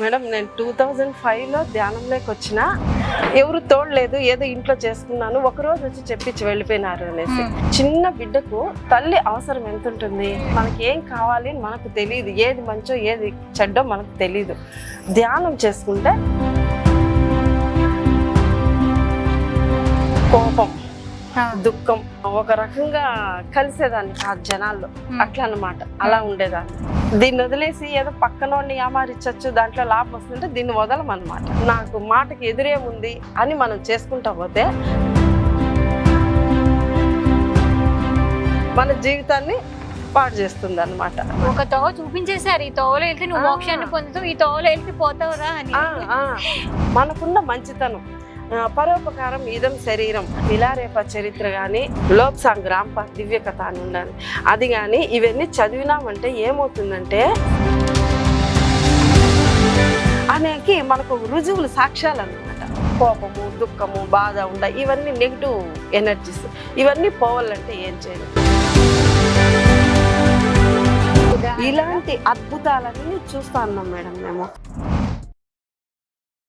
Madam నేను two thousand ఫైవ్లో ధ్యానంలోకి వచ్చిన ఎవరు తోడలేదు ఏదో ఇంట్లో చేసుకున్నాను ఒక రోజు వచ్చి చెప్పించి వెళ్ళిపోయినారు అనేసి. చిన్న బిడ్డకు తల్లి అవసరం ఎంత ఉంటుంది మనకి ఏం కావాలి అని మనకు తెలియదు ఏది మంచో ఏది చెడ్డో మనకు తెలియదు ధ్యానం చేసుకుంటే దుఃఖం ఒక రకంగా కలిసేదాన్ని కాదు జనాల్లో. అట్లా అన్నమాట అలా ఉండేదాన్ని. దీన్ని వదిలేసి ఏదో పక్కనోడిని ఏమారిచ్చచ్చు దాంట్లో లాభం వస్తుంటే దీన్ని వదలమన్నమాట. నాకు మాటకి ఎదురేముంది అని మనం చేసుకుంటా పోతే మన జీవితాన్ని పాడు చేస్తుంది అనమాట ఒక తోవ చూపించేశారు ఈ తోవలో వెళ్తే నువ్వు ఆ. మోక్షాన్ని పొందుతావు ఈ తోవలో వెళ్తే పోతావురా అని. మనకున్న మంచితనం. ఆ, పరోపకారం ఇదం శరీరం. ఇలారేప చరిత్ర కానీ లోక్ సాంగ్ ప- దివ్య కథ అని ఉండాలి. అది కానీ ఇవన్నీ చదివినామంటే ఏమవుతుందంటే అనేకి మనకు రుజువులు సాక్ష్యాలు అనమాట కోపము దుఃఖము బాధ ఉండ ఇవన్నీ నెగిటివ్ ఎనర్జీస్. ఇవన్నీ పోవాలంటే ఏం చేయాలి? ఇలాంటి అద్భుతాలన్నీ చూస్తా ఉన్నాం మేడం మేము.